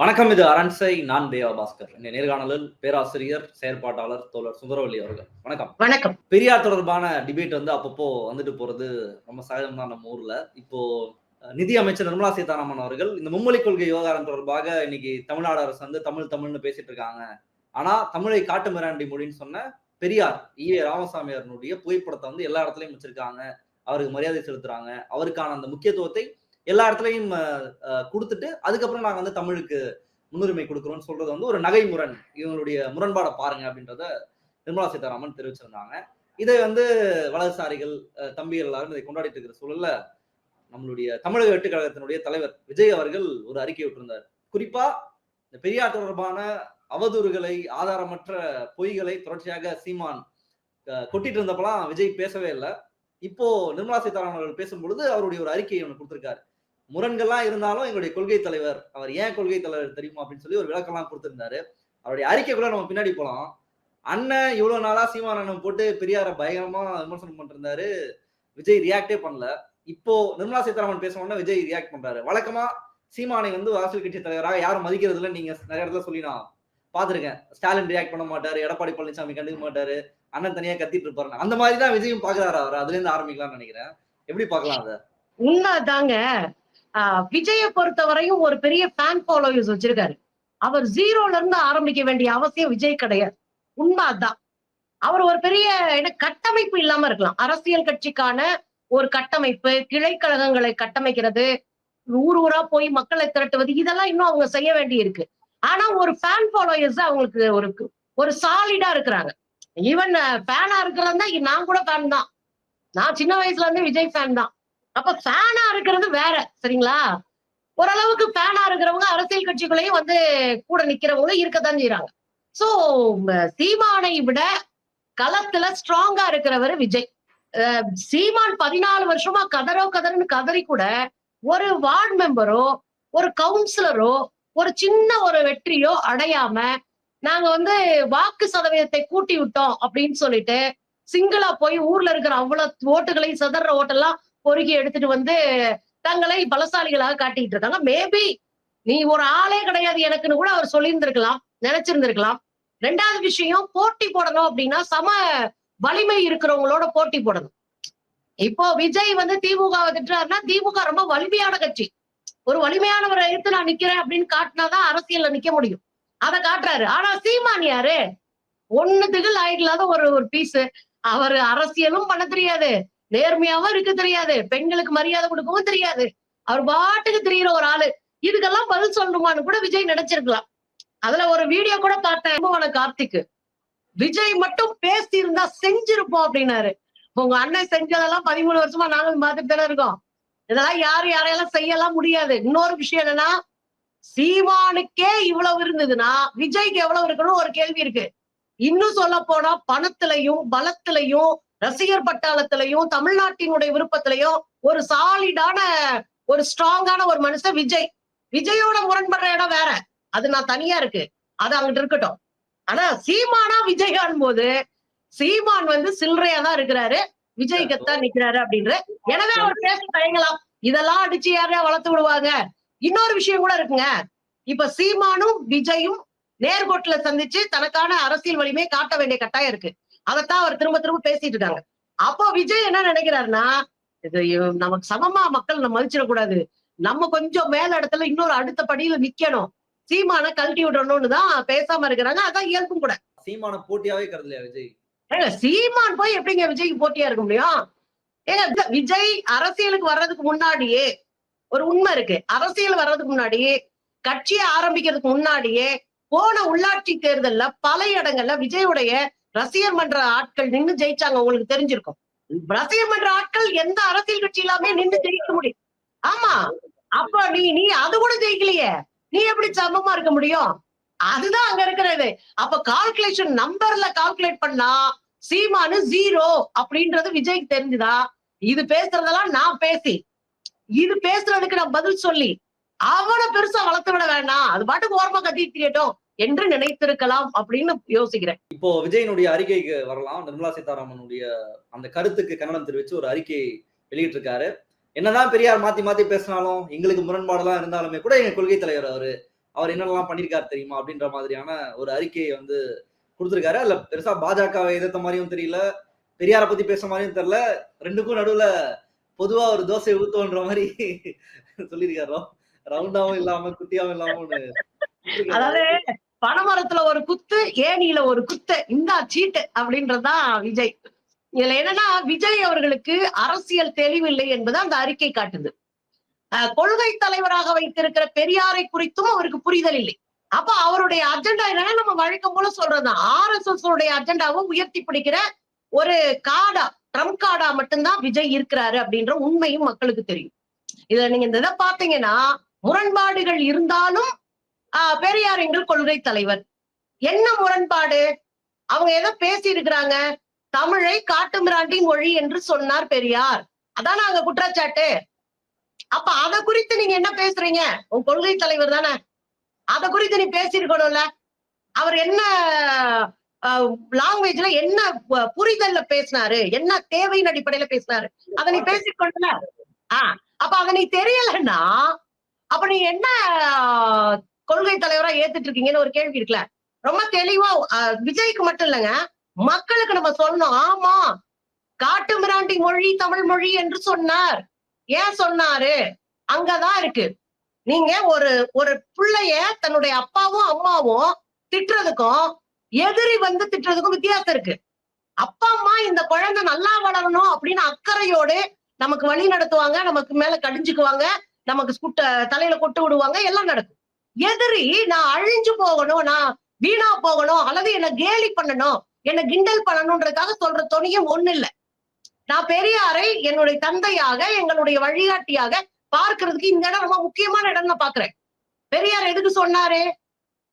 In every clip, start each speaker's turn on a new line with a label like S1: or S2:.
S1: வணக்கம் இது அரண்சை நான் தேவா பாஸ்கர். இந்த நேர்காணலில் பேராசிரியர் செயற்பாட்டாளர் தோழர் சுந்தரவல்லி அவர்கள். வணக்கம்.
S2: வணக்கம்.
S1: பெரியார் தொடர்பான டிபேட் வந்து அப்பப்போ வந்துட்டு போறது ரொம்ப சகஜம் தான் நம்ம ஊர்ல. இப்போ நிதி அமைச்சர் நிர்மலா சீதாராமன் அவர்கள் இந்த மும்மொழி கொள்கை விவகாரம் தொடர்பாக இன்னைக்கு தமிழ்நாடு அரசு வந்து தமிழ் தமிழ்னு பேசிட்டு இருக்காங்க. ஆனா தமிழை காட்டு மிராண்டி மொழின்னு சொன்ன பெரியார் ஈவே ராமசாமியாரனுடைய புகைப்படத்தை வந்து எல்லா இடத்துலயும் வச்சிருக்காங்க. அவருக்கு மரியாதை செலுத்துறாங்க. அவருக்கான அந்த முக்கியத்துவத்தை எல்லா இடத்துலையும் கொடுத்துட்டு அதுக்கப்புறம் நாங்கள் வந்து தமிழுக்கு முன்னுரிமை கொடுக்குறோம்னு சொல்றது வந்து ஒரு நகை முரண் இவங்களுடைய முரண்பாடை பாருங்க அப்படின்றத நிர்மலா சீதாராமன் தெரிவிச்சிருந்தாங்க. இதை வந்து வலதுசாரிகள் தம்பிகள் எல்லாரும் இதை கொண்டாடிட்டு இருக்கிற சூழல்ல நம்மளுடைய தமிழக வெட்டுக்கழகத்தினுடைய தலைவர் விஜய் அவர்கள் ஒரு அறிக்கை விட்டிருந்தார். குறிப்பா இந்த பெரியார் தொடர்பான அவதூறுகளை ஆதாரமற்ற பொய்களை தொடர்ச்சியாக சீமான் கொட்டிட்டு இருந்தப்பெல்லாம் விஜய் பேசவே இல்லை. இப்போ நிர்மலா சீதாராமன் அவர்கள் பேசும் பொழுது அவருடைய ஒரு அறிக்கையை ஒன்று கொடுத்திருக்காரு. முரண்கள்லாம் இருந்தாலும் எங்களுடைய கொள்கை தலைவர் அவர் ஏன் கொள்கை தலைவர் தெரியுமா அப்படின்னு சொல்லி ஒரு விளக்கம்லாம் கொடுத்திருந்தாரு. அவருடைய அறிக்கைக்குள்ள நம்ம பின்னாடி போலாம். அண்ணன் இவ்வளவு நாளா சீமான் போட்டு பெரியார பயங்கரமா விமர்சனம் பண்ணிருந்தாரு. விஜய் ரியாக்டே பண்ணல. இப்போ நிர்மலா சீதாராமன் பேச உடனே விஜய் ரியாக்ட் பண்றாரு. வழக்கமா சீமானை வந்து அரசியல் கட்சி தலைவராக யாரும் மதிக்கிறது நீங்க நிறைய இடத்துல சொல்லி நான் பாத்திருக்கேன் ஸ்டாலின் ரியாக்ட் பண்ண மாட்டாரு. எடப்பாடி பழனிசாமி கண்டுக்க மாட்டாரு. அண்ணன் தனியா கத்திட்டு இருப்பாரு அந்த மாதிரி தான் விஜயும் பாக்குறாரு அவர். அதுல இருந்து ஆரம்பிக்கலாம்னு நினைக்கிறேன். எப்படி பாக்கலாம் அதை?
S2: உண்மைதாங்க. ஆஹ் விஜய பொறுத்தவரையும் ஒரு பெரிய ஃபேன் ஃபாலோயர்ஸ் வச்சிருக்காரு. அவர் ஜீரோல இருந்து ஆரம்பிக்க வேண்டிய அவசியம் விஜய் கிடையாது. உண்மை அதான் அவர் ஒரு பெரிய என்ன கட்டமைப்பு இல்லாம இருக்கலாம். அரசியல் கட்சிக்கான ஒரு கட்டமைப்பு கிளைக்கழகங்களை கட்டமைக்கிறது ஊர் ஊரா போய் மக்களை திரட்டுவது இதெல்லாம் இன்னும் அவங்க செய்ய வேண்டி இருக்கு ஆனா ஒரு ஃபேன் ஃபாலோயர்ஸ் அவங்களுக்கு ஒரு ஒரு சாலிடா இருக்கிறாங்க. ஈவன் ஃபேனா இருக்கிறதா நான் கூட ஃபேன் தான். நான் சின்ன வயசுல இருந்து விஜய் ஃபேன் தான். அப்ப ஃபேனா இருக்கிறது வேற சரிங்களா? ஓரளவுக்கு ஃபேனா இருக்கிறவங்க அரசியல் கட்சிகளையும் வந்து கூட நிக்கிறவங்களும் இருக்கத்தான் செய்யறாங்க சோ சீமானை விட களத்துல ஸ்ட்ராங்கா இருக்கிறவர் விஜய். அஹ் சீமான் பதினாலு வருஷமா கதறோ கதறுன்னு கதறி கூட ஒரு வார்டு மெம்பரோ ஒரு கவுன்சிலரோ ஒரு சின்ன ஒரு வெற்றியோ அடையாம நாங்க வந்து வாக்கு சதவீதத்தை கூட்டி விட்டோம் அப்படின்னு சொல்லிட்டு சிங்கிளா போய் ஊர்ல இருக்கிற அவ்வளவு ஓட்டுகளையும் சிதற ஓட்டெல்லாம் பொறுக்கி எடுத்துட்டு வந்து தங்களை பலசாலிகளாக காட்டிட்டு இருக்காங்க. மேபி நீ ஒரு ஆளே கிடையாது எனக்குன்னு கூட அவர் சொல்லியிருந்திருக்கலாம் நினைச்சிருந்திருக்கலாம். ரெண்டாவது விஷயம் போட்டி போடணும் அப்படின்னா சம வலிமை இருக்கிறவங்களோட போட்டி போடணும். இப்போ விஜய் வந்து திமுக திட்டுறாருன்னா திமுக ரொம்ப வலிமையான கட்சி. ஒரு வலிமையானவரை எடுத்து நான் நிக்கிறேன் அப்படின்னு காட்டினாதான் அரசியல்ல நிக்க முடியும். அதை காட்டுறாரு. ஆனா சீமான் யாரு? ஒண்ணுத்துக்கு இல்லாத ஒரு ஒரு பீஸ் அவர் அரசியலும் பண்ண தெரியாது. நேர்மையாவும் இருக்க தெரியாது பெண்களுக்கு மரியாதை கொடுக்கவும் தெரியாது. அவர் பாட்டுக்கு தெரியிற ஒரு ஆளு. இதுக்கெல்லாம் பதில் சொல்லணுமான்னு கூட விஜய் நினைச்சிருக்கலாம். அதுல ஒரு வீடியோ கூட பார்த்தேன் கும்பகோண கார்த்திக் விஜய் மட்டும் பேசி இருந்தா செஞ்சிருப்போம் அப்படின்னாரு. உங்க அண்ணன் செஞ்சதெல்லாம் பதிமூணு வருஷமா நாங்களும் பார்த்துட்டு தானே இருக்கோம். இதெல்லாம் யாரு யாரையெல்லாம் செய்யலாம் முடியாது. இன்னொரு விஷயம் என்னன்னா சீமானுக்கே இவ்வளவு இருந்ததுன்னா விஜய்க்கு எவ்வளவு இருக்கணும் ஒரு கேள்வி இருக்கு. இன்னும் சொல்ல போனா பணத்திலையும் பலத்திலையும் ரசிகர் பட்டாளத்திலையும் தமிழ்நாட்டினுடைய விருப்பத்திலையும் ஒரு சாலிடான ஒரு ஸ்ட்ராங்கான ஒரு மனுஷன் விஜய். விஜயோட முரண்படுற இடம் வேற. அது நான் தனியா இருக்கு. அது அங்கிட்டு இருக்கட்டும். ஆனா சீமானா விஜய் போது சீமான் வந்து சில்லறையா தான் இருக்கிறாரு. விஜய்க்குத்தான் நிக்கிறாரு அப்படின்ற. எனவே அவர் பேச தயங்கலாம். இதெல்லாம் அடிச்சு யாரையா வளர்த்து விடுவாங்க. இன்னொரு விஷயம் கூட இருக்குங்க. இப்ப சீமானும் விஜயும் நேர்கோட்டுல சந்திச்சு தனக்கான அரசியல் வலிமையை காட்ட வேண்டிய கட்டாயம் இருக்கு. அதைத்தான் அவர் திரும்ப திரும்ப பேசிட்டு இருக்காங்க. அப்போ விஜய் என்ன நினைக்கிறாருன்னா இது நமக்கு சமமா? மக்கள் நம்ம மதிச்சிடக்கூடாது. நம்ம கொஞ்சம் மேல இடத்துல இன்னொரு அடுத்த படியில நிக்கணும். சீமான கழட்டி விடணும்னு தான் பேசாம இருக்கிறாங்க. அதான் இயல்பும் கூட.
S1: சீமான போட்டியாவே கருதலையா விஜய்?
S2: ஏங்க சீமான் போய் எப்படிங்க விஜய்க்கு போட்டியா இருக்க முடியும்? ஏங்க விஜய் அரசியலுக்கு வர்றதுக்கு முன்னாடியே ஒரு உண்மை இருக்கு. அரசியல் வர்றதுக்கு முன்னாடியே கட்சியை ஆரம்பிக்கிறதுக்கு முன்னாடியே போன உள்ளாட்சி தேர்தல்ல பல இடங்கள்ல விஜயுடைய ரசிகர் மன்ற ஆட்கள் நின்னு ஜெயிச்சாங்க உங்களுக்கு தெரிஞ்சிருக்கும். ரசிகர் மன்ற ஆட்கள் எந்த அரசியல் கட்சி இல்லாம நின்னு ஜெயிக்க முடியும். ஆமா. அப்ப நீ நீ அது கூட ஜெயிக்கலையே. நீ எப்படி சமமா இருக்க முடியும்? அதுதான் அங்க இருக்கிறது. அப்ப கால்குலேஷன் நம்பர்ல கால்குலேட் பண்ணா சீமானு ஜீரோ அப்படின்றது விஜய்க்கு தெரிஞ்சுதா? இது பேசுறதெல்லாம் நான் பேசி இது பேசுறதுக்கு நான் பதில் சொல்லி அவனை பெருசா வளர்த்து விட வேண்டாம் அது பாட்டுக்கு ஓரமா கத்தி தெரியட்டும். என்று நினைத்திருக்கலாம் அப்படின்னு யோசிக்கிறேன்.
S1: இப்போ விஜயனுடைய அறிக்கைக்கு வரலாம். நிர்மலா சீதாராமனுடைய அந்த கருத்துக்கு கன்னடம் தெரிவிச்சு ஒரு அறிக்கை வெளியிட்டிருக்காரு. என்னதான் பெரியார் மாத்தி மாத்தி பேசினாலும் எங்களுக்கு முரண்பாடெல்லாம் இருந்தாலுமே கூட எங்க கொள்கை தலைவர் அவரு அவர் என்னெல்லாம் பண்ணியிருக்காரு தெரியுமா அப்படின்ற மாதிரியான ஒரு அறிக்கையை வந்து கொடுத்திருக்காரு. அதுல பெருசா பாஜகவை எதிர்த்த மாதிரியும் தெரியல பெரியாரை பத்தி பேசுற மாதிரியும் தெரியல ரெண்டுக்கும் நடுவுல பொதுவா ஒரு தோசை ஊத்துவன்ற மாதிரி சொல்லியிருக்காரு. ரவுண்டாவும் இல்லாம குட்டியாவும் இல்லாம.
S2: அதாவது பனைமரத்துல ஒரு குத்து ஏணியில ஒரு குத்து இந்தா சீட்டு அப்படின்றதுதான் விஜய். இதுல என்னன்னா விஜய் அவர்களுக்கு அரசியல் தெளிவில்லை என்பது அந்த அறிக்கை காட்டுது. கொள்கை தலைவராக வைத்திருக்கிற பெரியாரை குறித்தும் அவருக்கு புரிதல் இல்லை. அப்ப அவருடைய அஜெண்டா என்னன்னா நம்ம வழக்கம் போல சொல்றதுதான். ஆர் எஸ் எஸ் உடைய அஜெண்டாவை உயர்த்தி பிடிக்கிற ஒரு காடா ட்ரம்ப் காடா மட்டும்தான் விஜய் இருக்கிறாரு அப்படின்ற உண்மையும் மக்களுக்கு தெரியும். இதுல நீங்க இந்த இதை பாத்தீங்கன்னா முரண்பாடுகள் இருந்தாலும் ஆஹ் பெரியார் எங்கள் கொள்கை தலைவர். என்ன முரண்பாடு? அவங்க ஏதோ பேசி இருக்கிறாங்க தமிழை காட்டுமிராண்டி மொழி என்று சொன்னார் பெரியார். அதான் அங்க குற்றச்சாட்டு. அப்ப அத குறித்து நீங்க என்ன பேசுறீங்க? உன் கொள்கை தலைவர் தானே. அத குறித்து நீ பேசியிருக்கணும்ல. அவர் என்ன லாங்குவேஜ்ல என்ன புரிதல்ல பேசினாரு? என்ன தேவையின் அடிப்படையில பேசினாரு? அத நீ பேசிக்கொள்ள ஆஹ் அப்ப அத நீ தெரியலன்னா அப்ப நீ என்ன கொள்கை தலைவரா ஏத்துட்டு இருக்கீங்கன்னு ஒரு கேள்வி இருக்குல்ல. ரொம்ப தெளிவா விஜய்க்கு மட்டும் இல்லைங்க மக்களுக்கு நம்ம சொல்லணும். ஆமா காட்டு மிராண்டி மொழி தமிழ் மொழி என்று சொன்னார். ஏன் சொன்னாரு? அங்கதான் இருக்கு. நீங்க ஒரு ஒரு பிள்ளைய தன்னுடைய அப்பாவும் அம்மாவும் திட்டுறதுக்கும் எதிரி வந்து திட்டுறதுக்கும் வித்தியாசம் இருக்கு. அப்பா அம்மா இந்த குழந்தை நல்லா வளரணும் அப்படின்னு அக்கறையோடு நமக்கு வழி நடத்துவாங்க நமக்கு மேல கடிஞ்சுக்குவாங்க நமக்கு தலையில கொட்டு விடுவாங்க எல்லாம் நடக்கும். எதிரி நான் அழிஞ்சு போகணும் நான் வீணா போகணும் அல்லது என்ன கேலி பண்ணணும் என்ன கிண்டல் பண்ணணும்ன்றதுக்காக சொல்ற துணியும் ஒண்ணு இல்ல. நான் பெரியாரை என்னுடைய தந்தையாக எங்களுடைய வழிகாட்டியாக பார்க்கறதுக்கு இந்த இடம் ரொம்ப முக்கியமான இடம் நான் பாக்குறேன். பெரியார் எதுக்கு சொன்னாரு?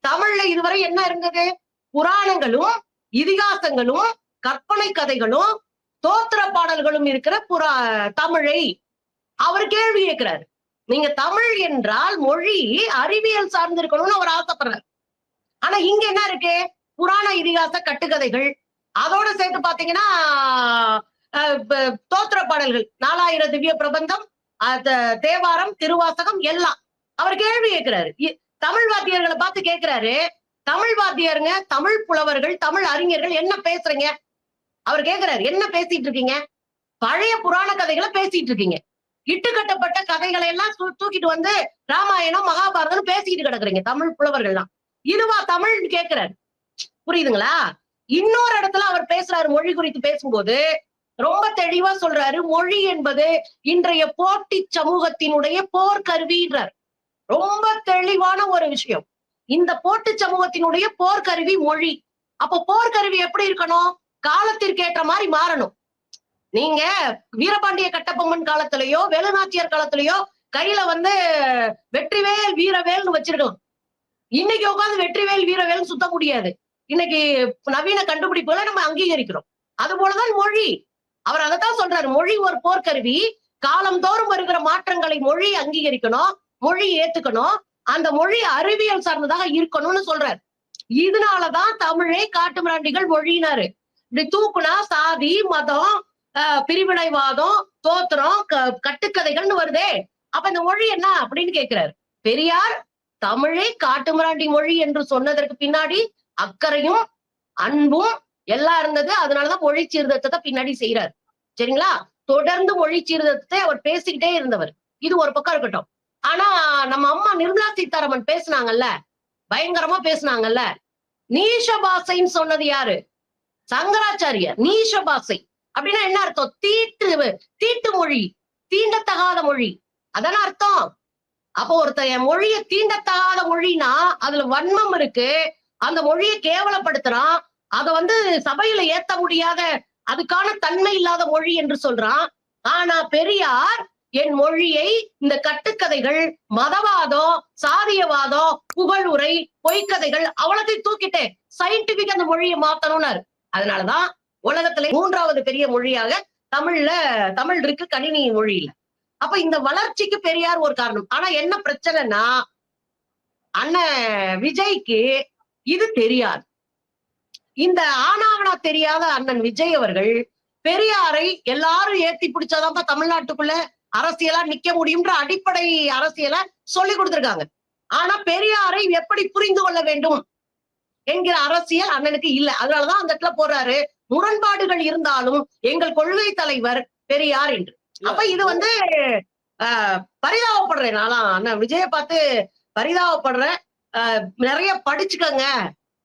S2: தமிழ்ல இதுவரை என்ன இருந்தது? புராணங்களும் இதிகாசங்களும் கற்பனை கதைகளும் தோத்திர பாடல்களும் இருக்கிற புறா தமிழை அவர் கேள்வி கேட்கிறாரு. நீங்க தமிழ் என்றால் மொழி அறிவியல் சார்ந்து இருக்கணும்னு அவர் ஆசைப்படுறாரு. ஆனா இங்க என்ன இருக்கு? புராண இதிகாச கட்டுக்கதைகள். அதோட சேர்த்து பாத்தீங்கன்னா தோத்திர பாடல்கள். நாலாயிரம் திவ்ய பிரபந்தம் தேவாரம் திருவாசகம் எல்லாம். அவர் கேள்வி கேட்கிறாரு இ- தமிழ் வாத்தியர்களை பார்த்து கேட்கிறாரு தமிழ் வாத்தியருங்க தமிழ் புலவர்கள் தமிழ் அறிஞர்கள் என்ன பேசுறீங்க? அவர் கேட்கிறாரு என்ன பேசிட்டு இருக்கீங்க? பழைய புராண கதைகளை பேசிட்டு இருக்கீங்க. இட்டுக்கட்டப்பட்ட கதைகளை எல்லாம் தூ- தூக்கிட்டு வந்து ராமாயணம் மகாபாரதம் பேசிக்கிட்டு கிடக்குறீங்க தமிழ் புலவர்கள்லாம். இதுவா தமிழ்னு கேட்கிறாரு புரியுதுங்களா? இன்னொரு இடத்துல அவர் பேசுறாரு மொழி குறித்து பேசும்போது ரொம்ப தெளிவா சொல்றாரு மொழி என்பது இன்றைய போட்டி சமூகத்தினுடைய போர்க்கருவின்றார். ரொம்ப தெளிவான ஒரு விஷயம். இந்த போட்டி சமூகத்தினுடைய போர்க்கருவி மொழி. அப்போ போர்க்கருவி எப்படி இருக்கணும்? காலத்திற்கு ஏற்ற மாதிரி மாறணும். நீங்க வீரபாண்டிய கட்டபொம்மன் காலத்திலயோ வேலுநாச்சியார் காலத்திலயோ கையில வந்து வெற்றிவேல் வீரவேல்னு வச்சிருக்கோம் இன்னைக்கு உட்காந்து வெற்றிவேல் வீரவேல் சுத்த முடியாது. இன்னைக்கு நவீன கண்டுபிடிப்புகளை நம்ம அங்கீகரிக்கிறோம். அது போலதான் மொழி. அவர் அதைத்தான் சொல்றாரு. மொழி ஒரு போர்க்கருவி. காலந்தோறும் வருகிற மாற்றங்களை மொழி அங்கீகரிக்கணும் மொழி ஏத்துக்கணும். அந்த மொழி அறிவியல் சார்ந்ததாக இருக்கணும்னு சொல்றாரு. இதனாலதான் தமிழே காட்டு மிராண்டிகள் மொழியினாரு. இப்படி தூக்குனா சாதி மதம் பிரிவினைவாதம் தோத்திரம் க- கட்டுக்கதைகள்னு வருதே. அப்ப இந்த மொழி என்ன அப்படின்னு கேக்குறாரு. பெரியார் தமிழை காட்டுமிராண்டி மொழி என்று சொன்னதற்கு பின்னாடி அக்கறையும் அன்பும் எல்லாம் இருந்தது. அதனாலதான் மொழி சீர்திருத்தத்தை பின்னாடி செய்யறாரு சரிங்களா? தொடர்ந்து மொழி சீர்திருத்தத்தை அவர் பேசிக்கிட்டே இருந்தவர். இது ஒரு பக்கம் இருக்கட்டும். ஆனா நம்ம அம்மா நிர்மலா சீதாராமன் பேசுனாங்கல்ல? பயங்கரமா பேசுனாங்கல்ல? நீஷ பாசைன்னு சொன்னது யாரு? சங்கராச்சாரியர் நீஷ பாசை அப்படின்னா என்ன அர்த்தம்? தீட்டு தீட்டு மொழி தீண்டத்தகாத மொழி. அதான அர்த்தம். அப்போ ஒருத்தன் என் மொழிய தீண்டத்தகாத மொழினா அதுல வன்மம் இருக்கு. அந்த மொழியை கேவலப்படுத்துறான். அத வந்து சபையில ஏத்த முடியாத அதுக்கான தன்மை இல்லாத மொழி என்று சொல்றான். ஆனா பெரியார் என் மொழியை இந்த கட்டுக்கதைகள் மதவாதம் சாதியவாதம் புகழுரை பொய்க்கதைகள் அவ்வளத்தையும் தூக்கிட்டேன் சயின்டிபிக் அந்த மொழியை மாத்தணும்னாரு. அதனாலதான் உலகத்துல மூன்றாவது பெரிய மொழியாக தமிழ்ல தமிழ் இருக்கு கணினி மொழி இல்ல. அப்ப இந்த வளர்ச்சிக்கு பெரியார் ஒரு காரணம். ஆனா என்ன பிரச்சனைனா அண்ணன் விஜய்க்கு இது தெரியாது. இந்த ஆனாவனா தெரியாத அண்ணன் விஜய் அவர்கள் பெரியாரை எல்லாரும் ஏத்தி பிடிச்சாதான் தமிழ்நாட்டுக்குள்ள அரசியலா நிக்க முடியும்ன்ற அடிப்படை அரசியலை சொல்லி கொடுத்திருக்காங்க. ஆனா பெரியாரை எப்படி புரிந்து கொள்ள வேண்டும் என்கிற அரசியல் அண்ணனுக்கு இல்ல. அதனாலதான் அந்த இடத்துல போறாரு. முரண்பாடுகள் இருந்தாலும் எங்கள் கொள்கை தலைவர் பெரியார் என்று. அப்ப இது வந்து ஆஹ் பரிதாபப்படுறேன். நான்லாம் அண்ணா விஜய பார்த்து பரிதாபப்படுறேன். ஆஹ் நிறைய படிச்சுக்கங்க.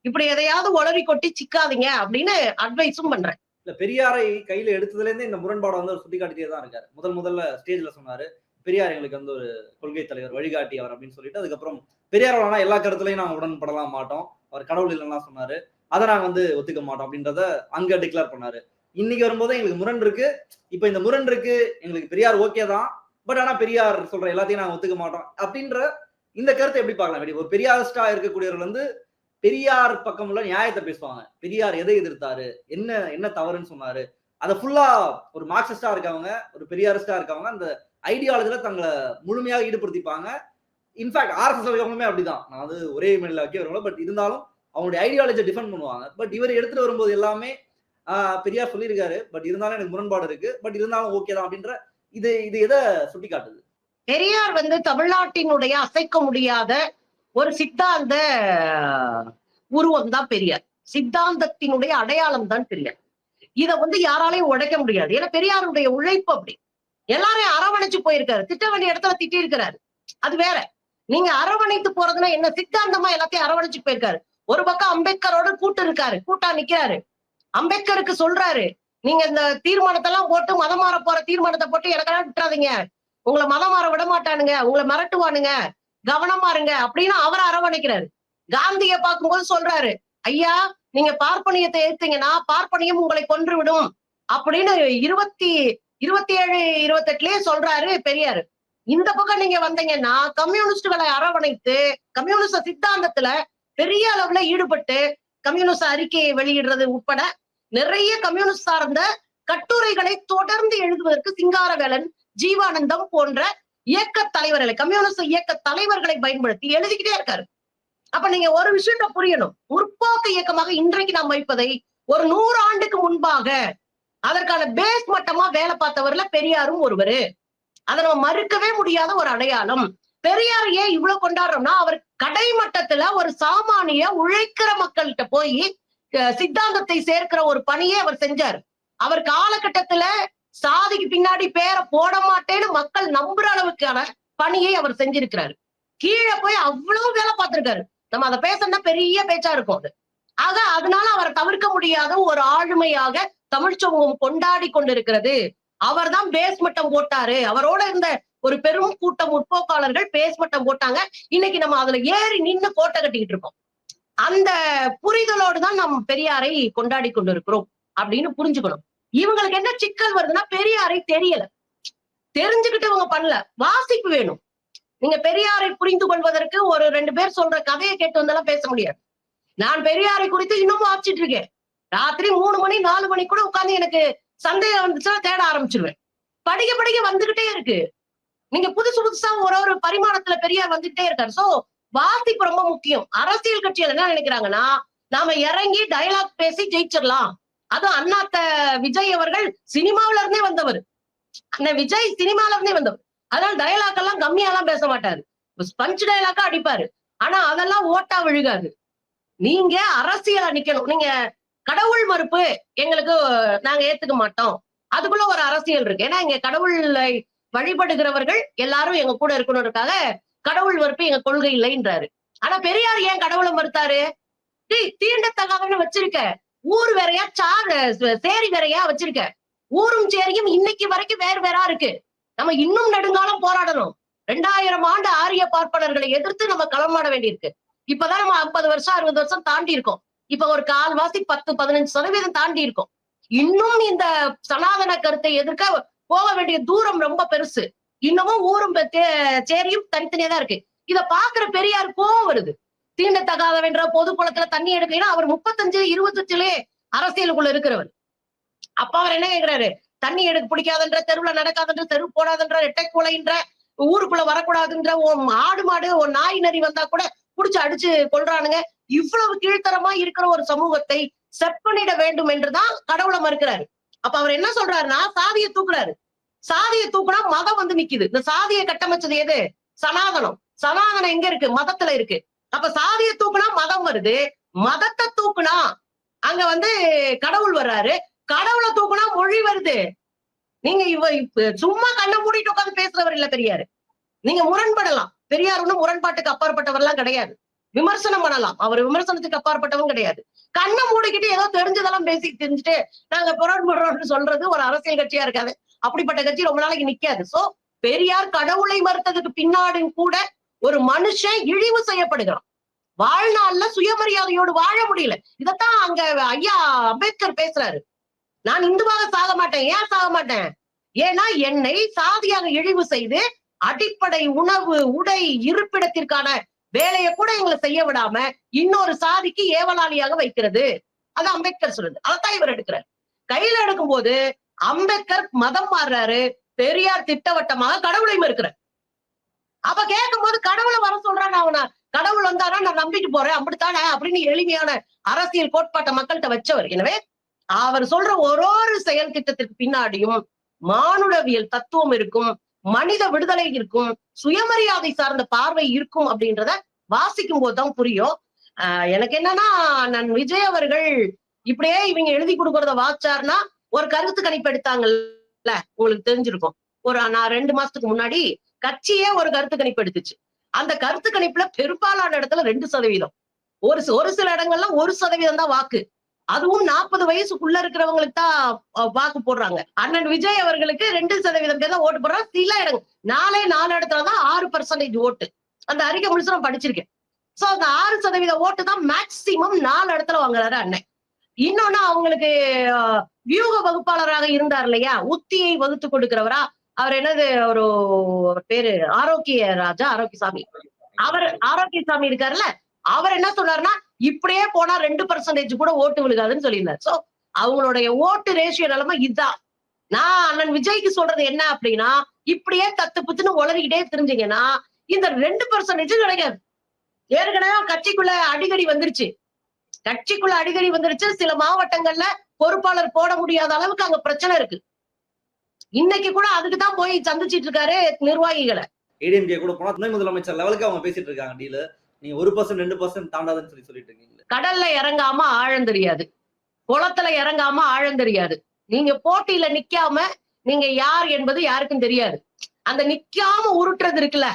S2: இப்படி எதையாவது உளறி கொட்டி சிக்காதீங்க அப்படின்னு அட்வைஸும் பண்றேன்.
S1: இல்ல பெரியாரை கையில எடுத்ததுல இருந்து இந்த முரண்பாடை வந்து சுட்டி காட்டிட்டே தான் இருக்காரு. முதல் முதல்ல ஸ்டேஜ்ல சொன்னாரு பெரியார் எங்களுக்கு வந்து ஒரு கொள்கை தலைவர் வழிகாட்டி அவர் அப்படின்னு சொல்லிட்டு அதுக்கப்புறம் பெரியார் ஆனா எல்லா கருத்துலையும் நாங்க உடன்படலாம் மாட்டோம். அவர் கடவுள் இல்லைன்னா சொன்னாரு. அதை நாங்கள் வந்து ஒத்துக்க மாட்டோம் அப்படின்றத அங்கே டிக்ளேர் பண்ணாரு. இன்னைக்கு வரும்போது எங்களுக்கு முரண் இருக்கு. இப்போ இந்த முரண் இருக்கு எங்களுக்கு பெரியார் ஓகே தான். பட் ஆனால் பெரியார் சொல்ற எல்லாத்தையும் நாங்கள் ஒத்துக்க மாட்டோம். அப்படின்ற இந்த கருத்தை எப்படி பார்க்கலாம்? ஒரு பெரியாரிஸ்டா இருக்கக்கூடியவர்கள் வந்து பெரியார் பக்கம் உள்ள நியாயத்தை பேசுவாங்க. பெரியார் எதை எதிர்த்தாரு? என்ன என்ன தவறுன்னு சொன்னாரு? அதை ஃபுல்லா ஒரு மார்க்சிஸ்டா இருக்கவங்க ஒரு பெரியாரிஸ்டா இருக்கவங்க அந்த ஐடியாலஜில தங்களை முழுமையாக ஈடுபடுத்திப்பாங்க. இன்ஃபேக்ட் ஆர்எஸ்எஸ் இருக்கவங்களுமே அப்படிதான். நான் வந்து ஒரே மேல வைக்க வரல பட் இருந்தாலும் அவங்களுடைய ஐடியாலஜியை டிஃபெண்ட் பண்ணுவாங்க. பட் இவர் எடுத்துட்டு வரும்போது எல்லாமே ஆஹ், பெரியார் சொல்லியிருக்காரு. பட் இருந்தாலும் எனக்கு முரண்பாடு இருக்கு. பட் இருந்தாலும் ஓகே தான் அப்படின்ற இது இது எதை சுட்டி காட்டுது
S2: பெரியார் வந்து தமிழ்நாட்டினுடைய அசைக்க முடியாத ஒரு சித்தாந்த உருவம் தான் பெரியார். சித்தாந்தத்தினுடைய அடையாளம் தான் பெரியார். இத வந்து யாராலையும் உடைக்க முடியாது. ஏன்னா பெரியாருடைய உழைப்பு அப்படி. எல்லாரையும் அரவணைச்சு போயிருக்காரு. திட்ட வேண்டிய இடத்துல திட்டி இருக்கிறாரு அது வேற. நீங்க அரவணைத்து போறதுன்னா என்ன? சித்தாந்தமா எல்லாத்தையும் அரவணைச்சு போயிருக்காரு. ஒரு பக்கம் அம்பேத்கரோட கூட்டு இருக்காரு கூட்டா நிக்கிறாரு. அம்பேத்கருக்கு சொல்றாரு நீங்க இந்த தீர்மானத்தை எல்லாம் போட்டு மதம் மாற போற தீர்மானத்தை போட்டு எனக்கெல்லாம் விட்டுறாதீங்க. உங்களை மதம் மாற விட மாட்டானுங்க உங்களை மிரட்டுவானுங்க கவனமா இருங்க அப்படின்னு அவரை அரவணைக்கிறாரு. காந்திய பார்க்கும்போது சொல்றாரு ஐயா நீங்க பார்ப்பனியத்தை ஏத்தீங்கன்னா பார்ப்பனியம் உங்களை கொன்று விடும் அப்படின்னு இருபத்தி இருபத்தி ஏழு இருபத்தெட்டுலயே சொல்றாரு பெரியாரு. இந்த பக்கம் நீங்க வந்தீங்கன்னா கம்யூனிஸ்டுகளை அரவணைத்து கம்யூனிஸ்ட் சித்தாந்தத்துல பெரிய அளவுல ஈடுபட்டு கம்யூனிஸ்ட் அறிக்கையை வெளியிடுறது உட்பட நிறைய கம்யூனிஸ்ட் சார்ந்த கட்டுரைகளை தொடர்ந்து எழுதுவதற்கு சிங்காரவேலன் ஜீவானந்தம் போன்ற இயக்க தலைவர்களை கம்யூனிஸ்ட் இயக்க தலைவர்களை பயன்படுத்தி எழுதிக்கிட்டே இருக்காரு. அப்ப நீங்க ஒரு விஷயத்த புரியணும். முற்போக்கு இயக்கமாக இன்றைக்கு நாம் வைப்பதை ஒரு நூறு ஆண்டுக்கு முன்பாக அதற்கான பேஸ் மட்டமா வேலை பார்த்தவர்ல பெரியாரும் ஒருவரு. அதை நம்ம மறுக்கவே முடியாத ஒரு அடையாளம். பெரியார் ஏன் இவ்வளவு கொண்டாடுறோம்னா அவர் கடைமட்டத்துல ஒரு சாமானிய உழைக்கிற மக்கள்கிட்ட போய் சித்தாந்தத்தை சேர்க்கிற ஒரு பணியை அவர் செஞ்சார். அவர் காலகட்டத்துல சாதிக்கு பின்னாடி பேரை போட மாட்டேன்னு மக்கள் நம்புற அளவுக்கான பணியை அவர் செஞ்சிருக்கிறாரு. கீழே போய் அவ்வளவு வேலை பார்த்திருக்காரு. நம்ம அதை பேசணும்னா பெரிய பேச்சா இருக்கும் அது. ஆக அதனால அவரை தவிர்க்க முடியாத ஒரு ஆளுமையாக தமிழ் சமூகம் கொண்டாடி கொண்டிருக்கிறது. அவர்தான் பேஸ் மட்டம் போட்டாரு. அவரோட இருந்த ஒரு பெரும் கூட்டம் முற்போக்காளர்கள் பேஸ் மட்டம் போட்டாங்க. இன்னைக்கு நம்ம அதுல ஏறி நின்னு கோட்டை கட்டிக்கிட்டு இருக்கோம். அந்த புரிதலோடு தான் நம்ம பெரியாரை கொண்டாடி கொண்டிருக்கிறோம் அப்படின்னு புரிஞ்சுக்கணும். இவங்களுக்கு என்ன சிக்கல் வருதுன்னா பெரியாரை தெரியல. தெரிஞ்சுக்கிட்டு இவங்க பண்ணல. வாசிப்பு வேணும். நீங்க பெரியாரை புரிந்து கொள்வதற்கு ஒரு ரெண்டு பேர் சொல்ற கதையை கேட்டு வந்தெல்லாம் பேச முடியாது. நான் பெரியாரை குறித்து இன்னமும் வாசிச்சுட்டு இருக்கேன். ராத்திரி மூணு மணி நாலு மணி கூட உட்கார்ந்து எனக்கு சந்தேகம் வந்துச்சுன்னா தேட ஆரம்பிச்சிருவேன். படிக்க படிக்க வந்துகிட்டே இருக்கு. நீங்க புதுசு புதுசா ஒரு ஒரு பரிமாணத்துல பெரியார் வந்துட்டே இருக்காரு. சோ வாசிப்பு ரொம்ப முக்கியம். அரசியல் கட்சிகள் என்ன நினைக்கிறாங்கன்னா நாம இறங்கி டயலாக் பேசி ஜெயிச்சிடலாம். அதுவும் அண்ணாத்த விஜய் அவர்கள் சினிமாவுல இருந்தே வந்தவர். அண்ணன் விஜய் சினிமால இருந்தே வந்தவர். அதனால டயலாக் எல்லாம் கம்மியா எல்லாம் பேச மாட்டாரு. பஞ்ச் டயலாக்கா அடிப்பாரு. ஆனா அதெல்லாம் ஓட்டா விழுகாது. நீங்க அரசியலா நிக்கணும். நீங்க கடவுள் மறுப்பு எங்களுக்கு நாங்க ஏத்துக்க மாட்டோம். அதுக்குள்ள ஒரு அரசியல் இருக்கு. ஏன்னா இங்க கடவுளை வழிபடுகிறவர்கள் எல்லாரும் எங்க கூட இருக்கணும்னுக்காக கடவுள் மறுப்பு எங்க கொள்கை இல்லைன்றாரு. ஆனா பெரியார் ஏன் கடவுளை மறுத்தாரு? டேய், வச்சிருக்க. ஊர் வேறையா சா சேரி வேறையா வச்சிருக்க. ஊரும் சேரியும் இன்னைக்கு வரைக்கும் வேறு வேறா இருக்கு. நம்ம இன்னும் நெடுங்காலம் போராடணும். ரெண்டாயிரம் ஆண்டு ஆரிய பார்ப்பனர்களை எதிர்த்து நம்ம களமாட வேண்டியிருக்கு. இப்பதான் நம்ம ஐம்பது வருஷம் அறுபது வருஷம் தாண்டி இருக்கோம். இப்ப ஒரு கால்வாசி பத்து பதினஞ்சு சதவீதம் தாண்டி இருக்கோம். இன்னும் இந்த சனாதன கருத்தை எதிர்க்க போக வேண்டிய தூரம் ரொம்ப பெருசு. இன்னமும் ஊரும் சேரியும் தனித்தனியா தான் இருக்கு. இத பாக்குற பெரியார் கோவம் வருது. தீண்டத்தகாதவென்ற பொது குளத்துல தண்ணி எடுக்கலாம் அவர் முப்பத்தஞ்சு இருபத்தஞ்சுலயே அரசியலுக்குள்ள இருக்கிறவர். அப்ப அவர் என்ன கேக்குறாரு? தண்ணி எடுக்க பிடிக்காதுன்ற தெருவுல நடக்காதுன்ற தெரு போடாதுன்ற ரெட்டை கூலைன்ற ஊருக்குள்ள வரக்கூடாதுன்ற உன் ஆடு மாடு உன் நாய் நரி வந்தா கூட புடிச்சு அடிச்சு கொல்றானுங்க. இவ்வளவு கீழ்த்தரமா இருக்கிற ஒரு சமூகத்தை செப்பனிட வேண்டும் என்றுதான் கடவுளை மறுக்கிறாரு. அப்ப அவர் என்ன சொல்றாருன்னா சாதியை தூக்குறாரு. சாதியை தூக்குனா மதம் வந்து நிக்குது. இந்த சாதியை கட்டமைச்சது எது? சனாதனம். சனாதனம் எங்க இருக்கு? மதத்துல இருக்கு. அப்ப சாதியை தூக்குனா மதம் வருது. மதத்தை தூக்குனா அங்க வந்து கடவுள் வர்றாரு. கடவுளை தூக்குனா மொழி வருது. நீங்க இவ இப்ப சும்மா கண்ணை மூடிட்டு உட்காந்து பேசுறவர் இல்ல பெரியாரு. நீங்க முரண்படலாம். பெரியார் ஒண்ணும் முரண்பாட்டுக்கு அப்பாற்பட்டவர்லாம் கிடையாது. விமர்சனம் பண்ணலாம். அவர் விமர்சனத்துக்கு அப்பாற்பட்டவன் கிடையாது. கண்ணை மூடிக்கிட்டு ஏதோ தெரிஞ்சதெல்லாம் பேசி தெரிஞ்சுட்டு நாங்க புறப்படுறோம்னு சொல்றது ஒரு அரசியல் கட்சியா இருக்காது அப்படிப்பட்ட கட்சி ரொம்ப நாளைக்கு நிக்காது. சோ பெரியார் கடவுளை மறுத்ததுக்கு பின்னாடும் கூட ஒரு மனுஷன் இழிவு செய்யப்படுகிறான். வாழ்நாள்ல சுயமரியாதையோடு வாழ முடியல. இதத்தான் அங்க ஐயா அம்பேத்கர் பேசுறாரு. நான் இந்துவாக சாக மாட்டேன். ஏன் சாக மாட்டேன்? ஏன்னா என்னை சாதியாக இழிவு செய்து அடிப்படை உணவு உடை இருப்பிடத்திற்கான வேலையை கூட எங்களை செய்ய விடாம இன்னொரு சாதிக்கு ஏவலாளியாக வைக்கிறது. அது அம்பேத்கர் சொல்லுது அதைத்தான் இவர் எடுக்கிறார். கையில எடுக்கும் போது அம்பேத்கர் மதம் மாறுறாரு பெரியார் திட்டவட்டமாக கடவுளை மறுக்கிறார் அப்ப கேட்கும் போது கடவுளை வர சொல்றான் அவன? கடவுள் வந்தாரா நான் நம்பிட்டு போறேன் அப்படித்தானே? அப்படின்னு எளிமையான அரசியல் கோட்பாட்டை மக்கள்கிட்ட வச்சவர். எனவே அவர் சொல்ற ஒரு ஒரு செயல் திட்டத்திற்கு பின்னாடியும் மானுடவியல் தத்துவம் இருக்கும் மனித விடுதலை இருக்கும் சுயமரியாதை சார்ந்த பார்வை இருக்கும் அப்படின்றத வாசிக்கும் போதுதான் புரியும். ஆஹ் எனக்கு என்னன்னா நான் விஜய் அவர்கள் இப்படியே இவங்க எழுதி கொடுக்கறத வாச்சார்னா ஒரு கருத்து கணிப்பு எடுத்தாங்கல்ல உங்களுக்கு தெரிஞ்சிருக்கும். ஒரு நான் ரெண்டு மாசத்துக்கு முன்னாடி கட்சியே ஒரு கருத்து கணிப்பு எடுத்துச்சு. அந்த கருத்து கணிப்புல பெரும்பாலான இடத்துல ரெண்டு சதவீதம். ஒரு ஒரு சில இடங்கள்ல ஒரு சதவீதம் தான் வாக்கு. அதுவும் நாற்பது வயசுக்குள்ள இருக்கிறவங்களுக்கு தான் வாக்கு போடுறாங்க. அண்ணன் விஜய் அவர்களுக்கு ரெண்டு சதவீதம் பேர் தான் ஓட்டு போடுறாங்க. சில இடங்கள் நாலே நாலு இடத்துல தான் ஆறு பர்சன்டேஜ் ஓட்டு. அந்த அறிக்கை முழுசு நான் படிச்சிருக்கேன். சோ அந்த ஆறு சதவீத ஓட்டு தான் மேக்சிமம் நாலு இடத்துல வாங்குறாரு அண்ணன். இன்னொன்னு அவங்களுக்கு வியூக வகுப்பாளராக இருந்தார் இல்லையா? உத்தியை வகுத்து கொடுக்கிறவரா? அவர் என்னது? ஒரு பேரு ஆரோக்கிய ராஜா ஆரோக்கிய சாமி. அவர் ஆரோக்கிய சாமி இருக்காருல்ல? அவர் என்ன சொன்னார்னா இப்படியே போனா ரெண்டு பர்சன்டேஜ் கூட ஓட்டு விழுகாதுன்னு சொல்லியிருந்தார். சோ அவங்களுடைய ஓட்டு ரேஷியோ நிலைமை இதுதான். நான் அண்ணன் விஜய்க்கு சொல்றது என்ன அப்படின்னா இப்படியே தத்து புத்துன்னு உளறிக்கிட்டே தெரிஞ்சீங்கன்னா இந்த ரெண்டு பர்சன்டேஜ் கிடைக்காது. ஏற்கனவே கட்சிக்குள்ள அடிக்கடி வந்துருச்சு. கட்சிக்குள்ள அடிக்கடி வந்துருச்சு. சில மாவட்டங்கள்ல பொறுப்பாளர் போட முடியாத அளவுக்கு அங்க பிரச்சனை இருக்கு. இன்னைக்கு கூட அதுக்கு தான் போய் சந்திச்சிட்டு இருக்காரு நிர்வாகிகளை.
S1: ஏடிஎம்கே கூட போனா துணை முதலமைச்சர் லெவலுக்கு அவங்க பேசிட்டு இருக்காங்க டீல. நீங்க ஒரு பர்சன்ட் ரெண்டு பர்சன்ட் தாண்டாதுன்னு சொல்லி சொல்லிட்டு இருக்கீங்க.
S2: கடல்ல இறங்காம ஆழம் தெரியாது. குளத்துல இறங்காம ஆழம் தெரியாது. நீங்க போட்டியில நிக்காம நீங்க யார் என்பது யாருக்கும் தெரியாது. அந்த நிக்காம உருட்டுறது இருக்குல்ல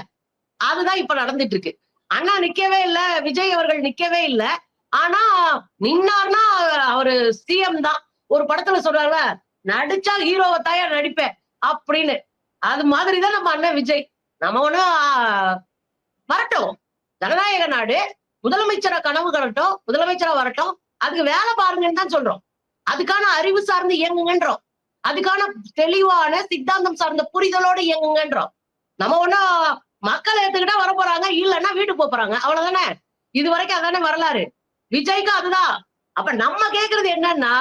S2: அதுதான் இப்ப நடந்துட்டு இருக்கு. அண்ணா நிக்கவே இல்ல விஜய் அவர்கள் நிக்கவே இல்ல. ஆனா நின்னார்னா அவரு சிஎம் தான். ஒரு படத்துல சொல்றாருல நடிச்சா ஹீரோவை தாயா நடிப்பேன் அப்படின்னு. அது மாதிரிதான் நம்ம அண்ணன் விஜய். நம்ம ஒண்ணும் வரட்டும். ஜனநாயக நாடு முதலமைச்சரை கனவு கரட்டும் முதலமைச்சரா வரட்டும். அதுக்கு வேலை பாருங்கன்னு தான் சொல்றோம். அதுக்கான அறிவு சார்ந்து இயங்குங்கன்றோம். அதுக்கான தெளிவான சித்தாந்தம் சார்ந்த புரிதலோடு இயங்குங்கன்றோம். நம்ம ஒண்ணும் மக்கள் ஏத்துக்கிட்டா வர போறாங்க இல்லைன்னா வீட்டுக்கு போறாங்க. அவ்வளவுதானே? இது வரைக்கும் அதானே வரலாறு. விஜய்க்கு அதுதான். அப்ப நம்ம கேக்குறது என்னன்னா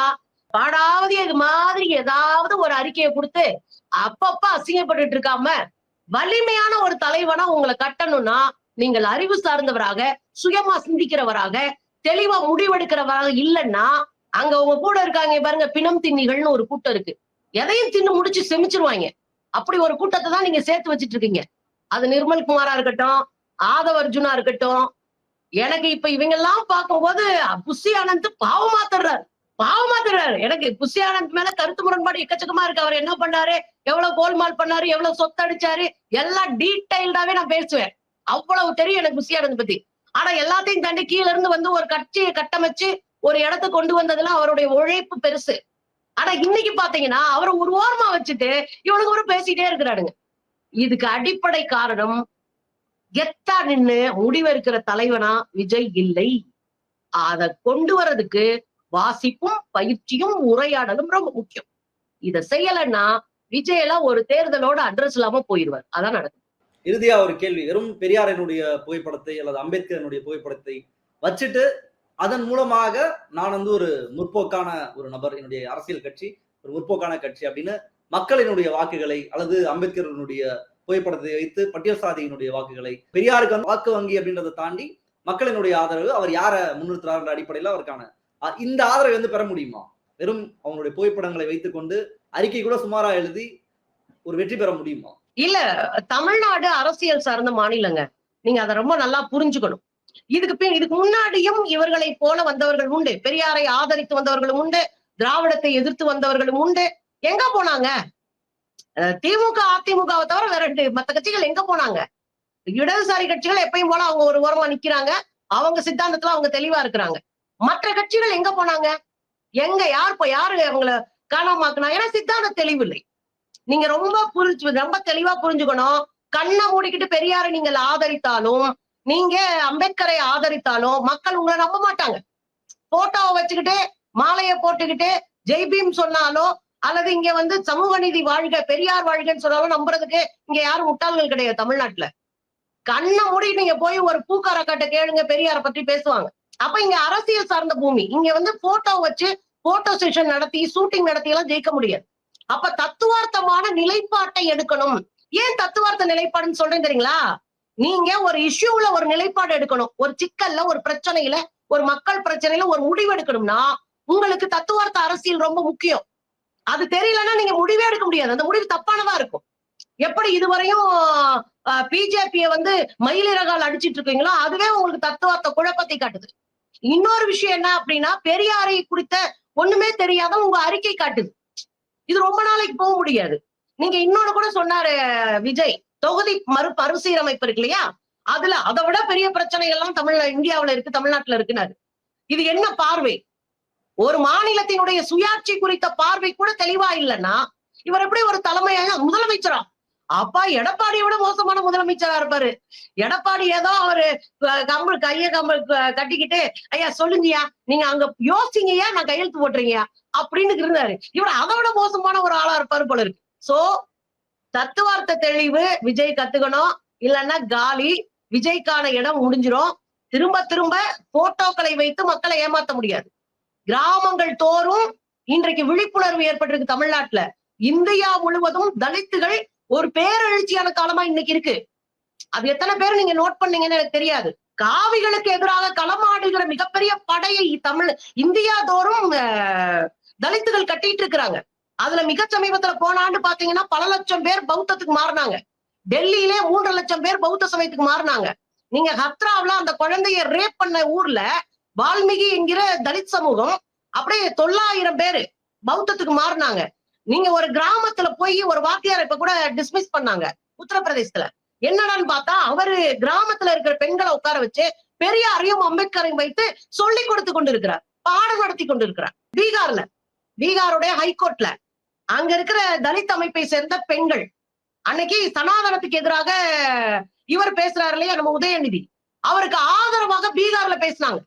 S2: பாடாவது இது மாதிரி ஏதாவது ஒரு அறிக்கையை கொடுத்து அப்பப்ப அசிங்கப்பட்டுட்டு இருக்காம வலிமையான ஒரு தலைவனா உங்களை கட்டணும்னா நீங்கள் அறிவு சார்ந்தவராக சுயமா சிந்திக்கிறவராக தெளிவா முடிவெடுக்கிறவராக இல்லைன்னா அங்க உங்க கூட இருக்காங்க பாருங்க பிணம் திண்ணிகள்னு ஒரு கூட்டம் இருக்கு. எதையும் தின்னு முடிச்சு செமிச்சிருவாங்க. அப்படி ஒரு கூட்டத்தை தான் நீங்க சேர்த்து வச்சிட்டு இருக்கீங்க. அது நிர்மல் குமாரா இருக்கட்டும் ஆதவ அர்ஜுனா இருக்கட்டும் எனக்கு இப்ப இவங்க எல்லாம் பார்க்கும்போது புஷி ஆனந்த் பாவமா தர்றாரு பாவமா தர்றாரு எனக்கு புஷி ஆனந்த் மேல கருத்து முரண்பாடு எக்கச்சக்கமா இருக்கு. அவர் என்ன பண்ணாரு? எவ்வளவு கோல்மால் பண்ணாரு? எவ்வளவு சொத்தடிச்சாரு எல்லாம் டீடைல்டாவே நான் பேசுவேன். அவ்வளவு தெரியும் எனக்கு புஷி ஆனந்த் பத்தி. ஆனா எல்லாத்தையும் தாண்டி கீழ இருந்து வந்து ஒரு கட்சியை கட்டமைச்சு ஒரு இடத்தை கொண்டு வந்ததுல அவருடைய உழைப்பு பெருசு. ஆனா இன்னைக்கு பாத்தீங்கன்னா அவரை ஒரு ஓரமா வச்சுட்டு இவனுக்கு ஒரு பேசிட்டே இருக்கிறானுங்க இதுக்கு அடிப்படை காரணம் கெத்தா நின்னு முடிவெடுக்கிற தலைவனா விஜய் இல்லை. அதை கொண்டு வர்றதுக்கு வாசிப்பும் பயிற்சியும் உரையாடலும் ரொம்ப முக்கியம். இத செய்யலைன்னா விஜய் எல்லாம் ஒரு தேர்தலோட அட்ரஸ் இல்லாம போயிடுவார் அதான் நடக்கும்.
S1: இறுதியா ஒரு கேள்வி. வெறும் பெரியாரினுடைய புகைப்படத்தை அல்லது அம்பேத்கரனுடைய புகைப்படத்தை வச்சுட்டு அதன் மூலமாக நான் வந்து ஒரு முற்போக்கான ஒரு நபர் என்னுடைய அரசியல் கட்சி ஒரு முற்போக்கான கட்சி அப்படின்னு மக்களினுடைய வாக்குகளை அல்லது அம்பேத்கரனுடைய புகைப்படத்தை வைத்து பட்டியல்சாதியினுடைய வாக்குகளை பெரியாருக்கு வாக்கு வங்கி அப்படின்றத தாண்டி மக்களினுடைய ஆதரவு அவர் யாரை முன்னிறுத்துறாருன்ற அடிப்படையில் அவருக்கான இந்த ஆதரவை வந்து பெற முடியுமா? வெறும் அவங்களுடைய புகைப்படங்களை வைத்துக்கொண்டு அறிக்கை கூட சுமாரா எழுதி ஒரு வெற்றி பெற முடியுமா?
S2: இல்ல தமிழ்நாடு அரசியல் சார்ந்த மாநிலங்க. நீங்க அதை ரொம்ப நல்லா புரிஞ்சுக்கணும். இதுக்கு பின் இதுக்கு முன்னாடியும் இவர்களை போல வந்தவர்கள் உண்டு. பெரியாரை ஆதரித்து வந்தவர்களும் உண்டு. திராவிடத்தை எதிர்த்து வந்தவர்களும் உண்டு. எங்க போனாங்க? திமுக அதிமுகவை தவிர வேற ரெண்டு மத்த கட்சிகள் எங்க போனாங்க? இடதுசாரி கட்சிகள் எப்பயும் போல அவங்க ஒரு ஓரமா நிக்கிறாங்க. அவங்க சித்தாந்தத்துல அவங்க தெளிவா இருக்கிறாங்க. மற்ற கட்சிகள் எங்க போனாங்க? எங்க யார் இப்ப யாரு அவங்கள காணாமாக்குனா? ஏன்னா சித்தாந்த தெளிவு இல்லை நீங்க ரொம்ப புரிஞ்சு ரொம்ப தெளிவா புரிஞ்சுக்கணும். கண்ணை மூடிக்கிட்டு பெரியாரை நீங்கள் ஆதரித்தாலும் நீங்க அம்பேத்கரை ஆதரித்தாலும் மக்கள் உங்களை நம்ப மாட்டாங்க. போட்டோவை வச்சுக்கிட்டு மாலையை போட்டுக்கிட்டு ஜெய்பீம் சொன்னாலும் அல்லது இங்க வந்து சமூக நீதி வாழ்க பெரியார் வாழ்கன்னு சொன்னாலும் நம்புறதுக்கு இங்க யாரும் முட்டாள்கள் கிடையாது தமிழ்நாட்டுல. கண்ணை மூடி நீங்க போய் ஒரு பூக்கார கட்ட கேளுங்க பெரியார பத்தி பேசுவாங்க. அப்ப இங்க அரசியல் சார்ந்த பூமி. இங்க வந்து போட்டோ வச்சு போட்டோ செஷன் நடத்தி ஷூட்டிங் நடத்தி எல்லாம் ஜெயிக்க முடியாது. அப்ப தத்துவார்த்தமான நிலைப்பாட்டை எடுக்கணும். ஏன் தத்துவார்த்த நிலைப்பாடுன்னு சொல்றேன் தெரியுங்களா? நீங்க ஒரு இஷ்யூல ஒரு நிலைப்பாடு எடுக்கணும். ஒரு சிக்கல்ல ஒரு பிரச்சனையில ஒரு மக்கள் பிரச்சனையில ஒரு முடிவு எடுக்கணும்னா உங்களுக்கு தத்துவார்த்த அரசியல் ரொம்ப முக்கியம். அது தெரியலன்னா நீங்க முடிவே எடுக்க முடியாது. அந்த முடிவு தப்பானதா இருக்கும். எப்படி இதுவரையும் பிஜேபியை வந்து மயிலிறகால் அடிச்சிட்டு இருக்கீங்களோ அதுவே உங்களுக்கு தத்துவார்த்த குழப்பத்தை காட்டுது. இன்னொரு விஷயம் என்ன அப்படின்னா பெரியாரை குறித்த ஒண்ணுமே தெரியாத உங்க அறிக்கை காட்டுது. இது ரொம்ப நாளைக்கு போக முடியாது. நீங்க இன்னொன்னு கூட சொன்னாரு விஜய். தொகுதி மறு மறுசீரமைப்பு இருக்கு இல்லையா? அதுல அதை விட பெரிய பிரச்சனைகள்லாம் தமிழ்ல இந்தியாவுல இருக்கு தமிழ்நாட்டுல இருக்குனாரு இது என்ன பார்வை? ஒரு மாநிலத்தினுடைய சுயாட்சி குறித்த பார்வை கூட தெளிவா இல்லைன்னா இவர் எப்படி ஒரு தலைமையாக முதலமைச்சரா? அப்பா எடப்பாடியை விட மோசமான முதலமைச்சரா இருப்பாரு. எடப்பாடி ஏதோ அவரு அஹ், கம்பல் கைய கம்பல் க- கட்டிக்கிட்டு ஐயா சொல்லுங்கய்யா நீங்க அங்க யோசிங்கய்யா நான் கையெழுத்து போட்டுறீங்கயா அப்படின்னு இருந்தாரு. இவர் அதை விட மோசமான ஒரு ஆளா இருப்பாரு போல இருக்கு. சோ தத்துவார்த்த தெளிவு விஜய் கத்துக்கணும். இல்லைன்னா காலி விஜய்க்கான இடம் முடிஞ்சிரும். திரும்ப திரும்ப போட்டோக்களை வைத்து மக்களை ஏமாத்த முடியாது. கிராமங்கள் தோறும் இன்றைக்கு விழிப்புணர்வு ஏற்பட்டிருக்கு தமிழ்நாட்டுல. இந்தியா முழுவதும் தலித்துகள் ஒரு பேரெழுச்சியான காலமா இன்னைக்கு இருக்கு. அது எத்தனை பேர் நீங்க நோட் பண்ணீங்கன்னு எனக்கு தெரியாது. காவிகளுக்கு எதிராக களமாடுகிற மிகப்பெரிய படையை தமிழ் இந்தியா தோறும் தலித்துகள் கட்டிட்டு இருக்கிறாங்க. அதுல மிக சமீபத்துல போன ஆண்டு பாத்தீங்கன்னா பல லட்சம் பேர் பௌத்தத்துக்கு மாறினாங்க. டெல்லியிலே மூன்று லட்சம் பேர் பௌத்த சமயத்துக்கு மாறினாங்க. நீங்க ஹத்ராவுல அந்த குழந்தைய ரேப் பண்ண ஊர்ல வால்மீகி என்கிற தலித் சமூகம் அப்படியே தொள்ளாயிரம் பேரு பௌத்தத்துக்கு மாறினாங்க. நீங்க ஒரு கிராமத்துல போய் ஒரு வாத்தியார் இப்ப கூட டிஸ்மிஸ் பண்ணாங்க உத்தரப்பிரதேசத்துல. என்னடான்னு பார்த்தா அவரு கிராமத்துல இருக்கிற பெண்களை உட்கார வச்சு பெரியாரையும் அம்பேத்கரையும் வைத்து சொல்லி கொடுத்து கொண்டிருக்கிறார். பாடம் நடத்தி கொண்டிருக்கிறார். பீகார்ல பீகாருடைய ஹைகோர்ட்ல அங்க இருக்கிற தலித் அமைப்பை சேர்ந்த பெண்கள். அன்னைக்கு சனாதனத்துக்கு எதிராக இவர் பேசுறாரு இல்லையா நம்ம உதயநிதி. அவருக்கு ஆதரவாக பீகார்ல பேசினாங்க.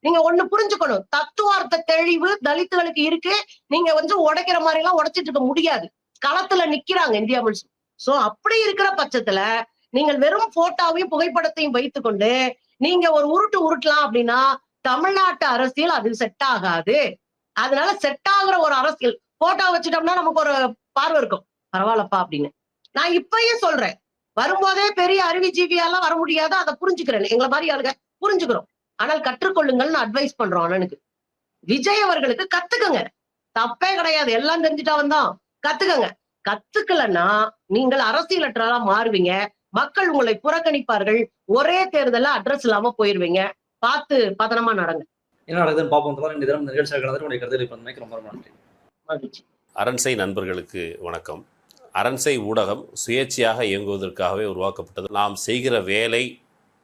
S2: நீங்க ஒண்ணு புரிஞ்சுக்கணும். தத்துவார்த்த தெளிவு தலித்துகளுக்கு இருக்கு. நீங்க வந்து உடைக்கிற மாதிரி எல்லாம் உடைச்சிட்டு இருக்க முடியாது. களத்துல நிக்கிறாங்க இந்தியா முழுசும் சோ அப்படி இருக்கிற பட்சத்துல நீங்கள் வெறும் போட்டோவையும் புகைப்படத்தையும் வைத்துக்கொண்டு நீங்க ஒரு உருட்டு உருட்டலாம் அப்படின்னா தமிழ்நாட்டு அரசியல் அது செட் ஆகாது. அதனால செட் ஆகுற ஒரு அரசியல். போட்டோ வச்சுட்டோம்னா நமக்கு ஒரு பார்வை இருக்கும். பரவாயில்லப்பா அப்படின்னு. நான் இப்பயும் சொல்றேன். வரும்போதே பெரிய அறிவுஜீவியாலாம் வர முடியாது. அதை புரிஞ்சுக்கிறேன். எங்களை மாதிரி ஆளுங்க புரிஞ்சுக்கிறோம். ஆனால் கற்றுக்கொள்ளுங்கள்னு அட்வைஸ் பண்றோம் அண்ணனுக்கு. விஜய் அவர்களுக்கு கத்துக்கங்க. தப்பே கிடையாது. எல்லாம் தெரிஞ்சுட்டா வந்தோம் கத்துக்கங்க. கத்துக்கலன்னா நீங்கள் அரசியலற்றலா மாறுவீங்க. மக்கள் உங்களை புறக்கணிப்பார்கள். ஒரே தேர்தல்ல அட்ரஸ் இல்லாம போயிருவீங்க. பார்த்து பதனமா நடங்க.
S1: என்ன நடக்குதுன்னு பார்ப்போம். இந்த தினம் கலந்து பண்ணமைக்கு ரொம்ப ரொம்ப நன்றி.
S2: மகிழ்ச்சி.
S3: அரண்சை நண்பர்களுக்கு வணக்கம். அரண்சை ஊடகம் சுயேட்சையாக இயங்குவதற்காகவே உருவாக்கப்பட்டது. நாம் செய்கிற வேலை